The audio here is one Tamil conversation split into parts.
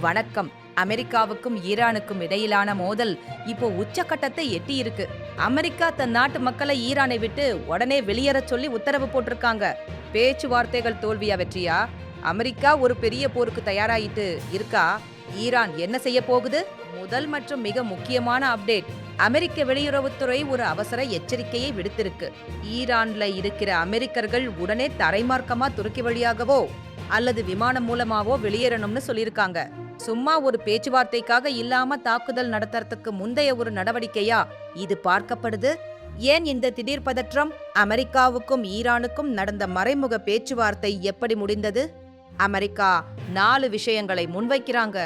வணக்கம். அமெரிக்காவுக்கும் ஈரானுக்கும் இடையிலான மோதல் இப்போ உச்சக்கட்டத்தை எட்டியிருக்கு. அமெரிக்கா தன் நாட்டு மக்களை ஈரானை விட்டு உடனே வெளியேறச் சொல்லி உத்தரவு போட்டிருக்காங்க. பேச்சுவார்த்தைகள் தோல்வியா வெற்றியா அமெரிக்கா ஒரு பெரிய போருக்கு தயாராயிட்டு இருக்கா? ஈரான் என்ன செய்ய போகுது? முதல் மற்றும் மிக முக்கியமான அப்டேட். அமெரிக்க வெளியுறவுத்துறை ஒரு அவசர எச்சரிக்கையை விடுத்திருக்கு. ஈரான்ல இருக்கிற அமெரிக்கர்கள் உடனே தரைமார்க்கமா துருக்கி வழியாகவோ அல்லது விமானம் மூலமாவோ வெளியேறணும்னு சொல்லியிருக்காங்க. சும்மா ஒரு பேச்சுவார்த்தைக்காக இல்லாம தாக்குதல் நடத்துறதுக்கு முந்தைய ஒரு நடவடிக்கையா இது பார்க்கப்படுது? ஏன் இந்த திடீர் பதற்றம்? அமெரிக்காவுக்கும் ஈரானுக்கும் நடந்த மறைமுக பேச்சுவார்த்தை எப்படி முடிந்தது? அமெரிக்கா நாலு விஷயங்களை முன்வைக்கிறாங்க.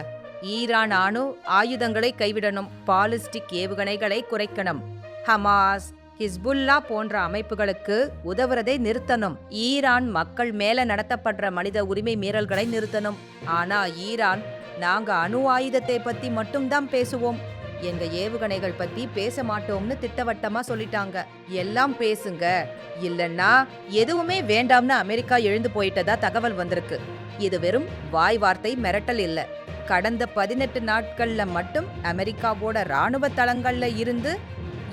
ஈரான் அணு ஆயுதங்களை கைவிடணும் பாலிஸ்டிக் ஏவுகணைகளை குறைக்கணும். ஹமாஸ் ஹிஸ்புல்லா போன்ற அமைப்புகளுக்கு உதவுறதை நிறுத்தணும். ஈரான் மக்கள் மேல நடத்தப்படுற மனித உரிமை மீறல்களை நிறுத்தணும். ஆனா ஈரான் நாங்க அணு ஆயுதத்தை பத்தி மட்டும்தான் பேசுவோம். எங்க ஏவுகணைகள் பத்தி பேச மாட்டோம்னு திட்டவட்டமா சொல்லிட்டாங்க. எல்லாம் பேசுங்க. இல்லன்னா எதுவுமே வேண்டாம்னு அமெரிக்கா எழுந்து போயிட்டதா தகவல் வந்திருக்கு. இது வெறும் வாய் வார்த்தை மிரட்டல் இல்ல. கடந்த பதினெட்டு நாட்கள்ல மட்டும் அமெரிக்காவோட ராணுவ தளங்கள்ல இருந்து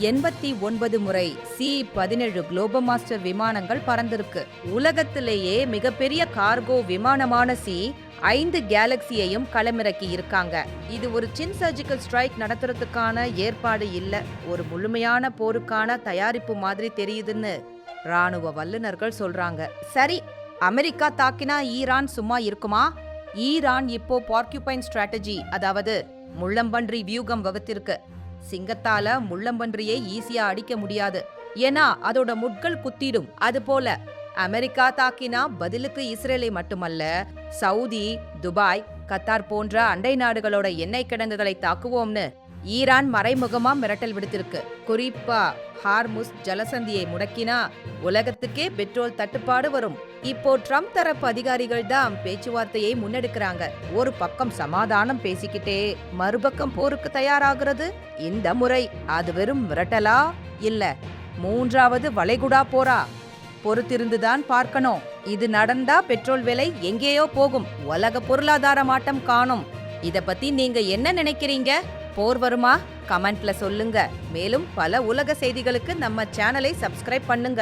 எண்பத்தி ஒன்பது முறை சி பதினேழு குளோபமாஸ்டர் விமானங்கள் பறந்திருக்கு. உலகத்திலேயே மிகப்பெரிய கார்கோ விமானமான சி ஐந்து கேலக்சியையும் களமிறக்கி இருக்காங்க. இது ஒரு சின் சர்ஜிக்கல் ஸ்ட்ரைக் நடத்துறதுக்கான ஏற்பாடு இல்ல. ஒரு முழுமையான போருக்கான தயாரிப்பு மாதிரி தெரியுதுன்னு ராணுவ வல்லுநர்கள் சொல்றாங்க. சரி அமெரிக்கா தாக்கினா ஈரான் சும்மா இருக்குமா? ஈரான் இப்போ பார்க்யூபைன் ஸ்ட்ராட்டஜி அதாவது முள்ளம்பன்றி வியூகம் வகுத்திருக்கு. சிங்கத்தால முள்ளம்பன்றியை ஈஸியா அடிக்க முடியாது. ஏன்னா அதோட முட்கள் குத்திடும். அது போல அமெரிக்கா தாக்கினா பதிலுக்கு இஸ்ரேலை மட்டுமல்ல சவுதி துபாய் கத்தார் போன்ற அண்டை நாடுகளோட எண்ணெய் கிடங்குகளை தாக்குவோம்னு ஈரான் மறைமுகமா மிரட்டல் விடுத்திருக்கு. குறிப்பா ஹார்முஸ் ஜலசந்தியை முடக்கினா உலகத்துக்கே பெட்ரோல் தட்டுப்பாடு வரும். இப்போ ட்ரம்ப் தரப்பு அதிகாரிகள் தான் பேச்சுவார்த்தையை முன்னெடுக்கிறாங்க. ஒரு பக்கம் சமாதானம் பேசிக்கிட்டே மறுபக்கம் போருக்கு தயாராகிறது. இந்த முறை அது வெறும் மிரட்டலா? இல்ல மூன்றாவது வளைகுடா போரா? பொறுத்திருந்துதான் பார்க்கணும். இது நடந்தா பெட்ரோல் விலை எங்கேயோ போகும். உலக பொருளாதார மாட்டம் காணும். இத பத்தி நீங்க என்ன நினைக்கிறீங்க? போர் வருமா? கமெண்ட்ல சொல்லுங்க. மேலும் பல உலக செய்திகளுக்கு நம்ம சேனலை சப்ஸ்கிரைப் பண்ணுங்க.